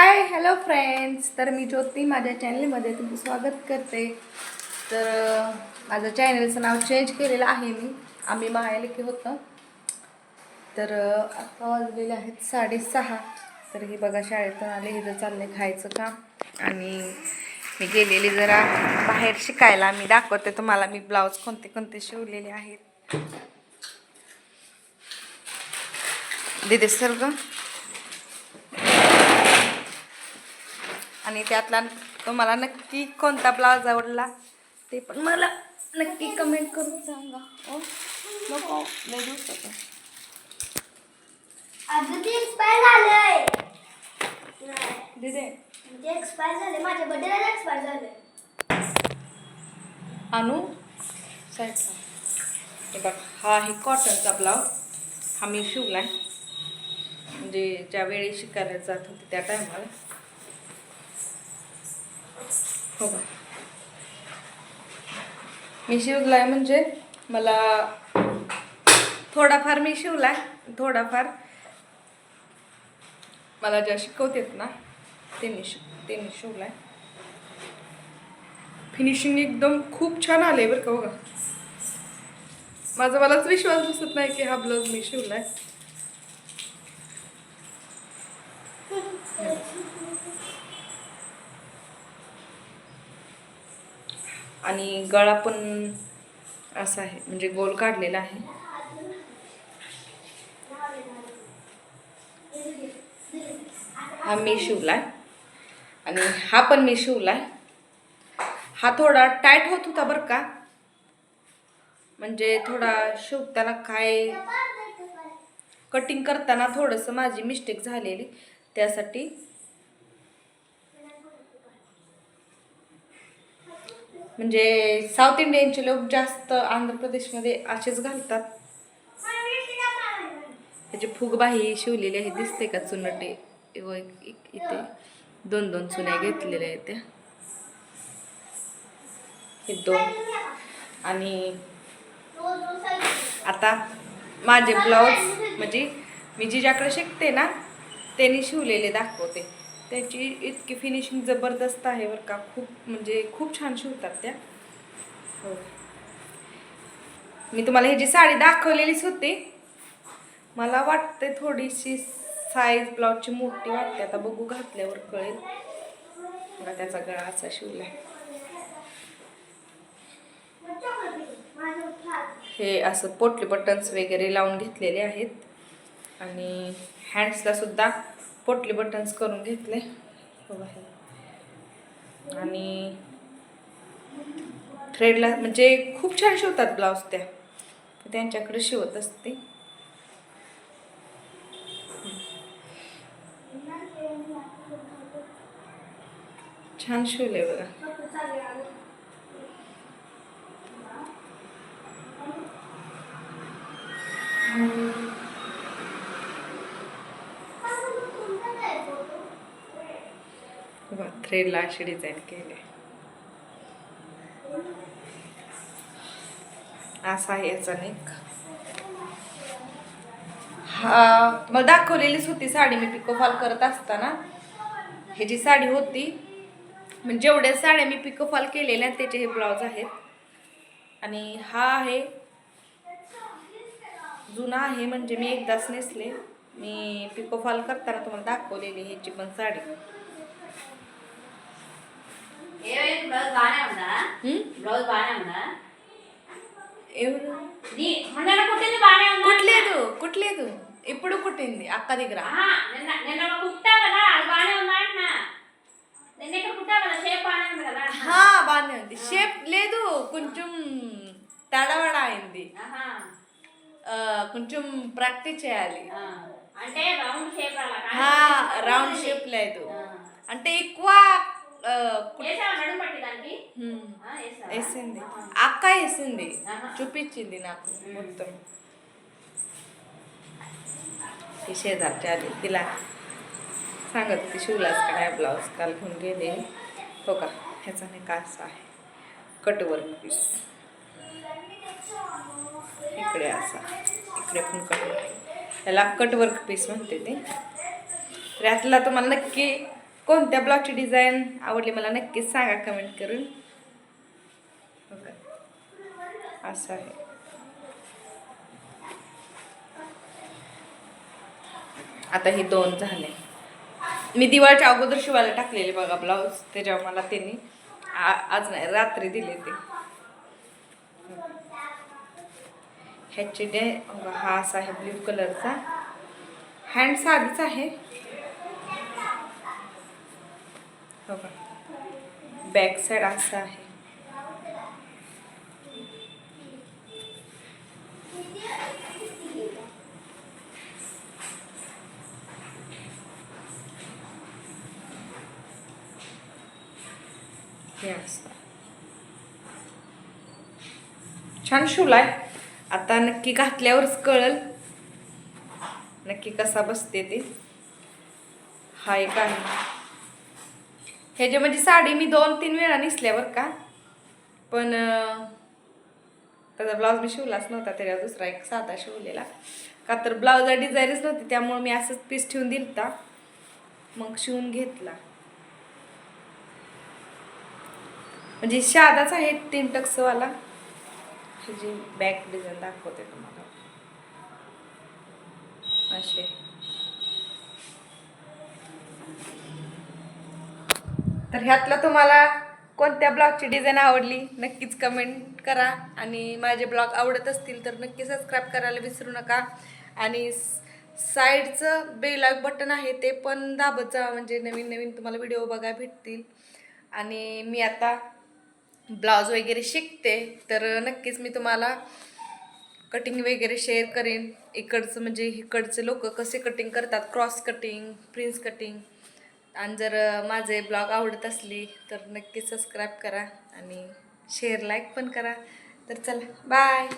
Hi hello friends तर मी ज्योती माझ्या चॅनलमध्ये तुमचं स्वागत करते. तर माझं चॅनलचं नाव चेंज केलेलं आहे मी. आम्ही महालिकी होतं. तर आता वाजलेले आहेत साडेसहा. तर हे बघा शाळेतून आले जर चाललंय खायचं काम. आणि मी गेलेली जरा बाहेर शिकायला. मी दाखवते तुम्हाला मी ब्लाऊज कोणते कोणते शिवलेले आहेत. दिदे सर गं. आणि त्यातला तुम्हाला नक्की कोणता ब्लाऊज आवडला ते पण मला नक्की कमेंट करून सांगा. ओ नको. अगं ते एक्सपायर झाले माझ्या बर्थडेला एक्सपायर झाले आणू हे बघ हा आहे कॉटनचा ब्लाऊज हा मी शिवलाय. म्हणजे ज्या वेळी शिकायला जात होते त्या टायमाला हो. का मी शिवलाय म्हणजे मला थोडाफार मी शिवलाय थोडाफार. मला ज्या शिकवतात ना ते मी शिव ते मी शिवलाय. फिनिशिंग एकदम खूप छान आले बरं का बघा. माझा मलाच विश्वास बसत नाही की हा ब्लाऊज मी शिवलाय. आणि गळा पण असा आहे म्हणजे गोल काढलेला आहे. हा मी शिवलाय. आणि हा पण मी शिवलाय. हा थोडा टाईट होत होता बरं का. म्हणजे थोडा शिवताना काय कटिंग करताना थोडंसं माझी मिस्टेक झालेली. त्यासाठी म्हणजे साऊथ इंडियनचे लोक जास्त आंध्र प्रदेशमध्ये असेच घालतात. त्याची फुगबाही शिवलेली आहे दिसते का चुनटे? व एक- इथे दोन दोन चुन्या घेतलेल्या आहेत त्या. हे दोन. आणि आता माझे ब्लाऊज म्हणजे मी जिच्याकडे शिकते ना त्यांनी शिवलेले दाखवते. त्याची इतकी फिनिशिंग जबरदस्त आहे बरं का. खूप म्हणजे खूप छान शिवतात त्या. हो. मी तुम्हाला ही जी साडी दाखवलेलीच होती मला वाटते थोडीशी साईज ब्लाऊजची मोठी वाटते. आता बघू घातल्यावर कळेल. मला त्याचा गळा असा शिवला. हे असं पोटली बटन्स वगैरे लावून घेतलेले आहेत. आणि हँड्सला सुद्धा पोटली बटन्स करून घेतले. आणि थ्रेडला म्हणजे खूप छान शिवतात ब्लाऊज त्या. त्यांच्याकडे शिवत असते. छान शिवले बघा बघा थ्रेडला अशी डिझाईन केले. असा आहे याचा नेक हा मला दाखवलेलीच होती साडी मी पिको फॉल करत असताना. ही जी साडी होती म्हणजे जेवढ्या साड्या मी पिको फॉल केलेल्या आहेत, त्याचे हे ब्लाऊज आहेत. आणि हा आहे जुना आहे म्हणजे मी एकदाच नेसले. मी पिको फॉल करताना तुम्हाला दाखवलेली ह्याची पण साडी. బ్లౌజ్ బాగానే ఉందా? ఎవరు? కుట్టలేదు కుట్టలేదు. ఇప్పుడు కుట్టింది అక్క దగ్గర. బాగానే ఉంది షేప్ లేదు కొంచెం తడవడ అయింది కొంచెం ప్రాక్టీస్ చేయాలి. అంటే రౌండ్ షేప్ రౌండ్ షేప్ లేదు. అంటే ఎక్కువ ఆహా. అక్క వేసింది ఆహా. చూపించింది నాకు మొత్తం ती शेजारची आली तिला सांगत होती शिवलाच का नाही ब्लाऊज काल घेऊन गेले हो का ह्याचा नाही का असा आहे कटवर्क पीस इकडे असा इकडे पण कटवर्क त्याला कटवर्क पीस म्हणते ते तर यातला तुम्हाला नक्की कोणत्या ब्लाऊजची डिझाईन आवडली मला नक्कीच सांगा कमेंट करून हो का? असं आहे. आता हे दोन झाले. मी दिवाळीच्या अगोदर शिवायला टाकलेले बघा ब्लाऊज त्याच्यावर मला त्यांनी आ- आज नाही रात्री दिले ते. ह्याची डे हा असा आहे ब्ल्यू कलरचा हँड साधीच आहे. हो का बॅक साईड असं आहे हे असं छान शिवलाय आता नक्की घातल्यावरच कळल. नक्की कसा बसते ते. हा एक आहे ह्याची म्हणजे साडी मी दोन तीन वेळा नेसल्यावर का. पण त्याचा ब्लाऊज मी शिवलाच नव्हता त्याच्यावर दुसरा एक साधा शिवलेला. का तर ब्लाऊजला डिझाईनच नव्हती त्यामुळे मी असंच पीस ठेवून दिलता. मग शिवून घेतला. म्हणजे साधाच आहे तीन टक्सवाला. जी बॅक डिझाईन दाखवते तुम्हाला. असे तर ह्यातला तुम्हाला कोणत्या ब्लॉगची डिझाईन आवडली नक्कीच कमेंट करा. आणि माझे ब्लॉग आवडत असतील तर नक्की सबस्क्राईब करायला विसरू नका. आणि साईडचं बेल बटन आहे ते पण दाबत जा म्हणजे नवीन नवीन तुम्हाला व्हिडिओ बघा भेटतील. आणि मी आता ब्लाउज वगैरे शिकते तर नक्कीच मी तुम्हाला कटिंग वगैरे शेअर करेन. इकडचं म्हणजे इकडचे लोक कसे कटिंग करतात क्रॉस कटिंग प्रिन्स कटिंग आणि जर माझे ब्लॉग आवडत असली तर नक्की सबस्क्राईब करा आणि शेअर लाईक पण करा. तर चला बाय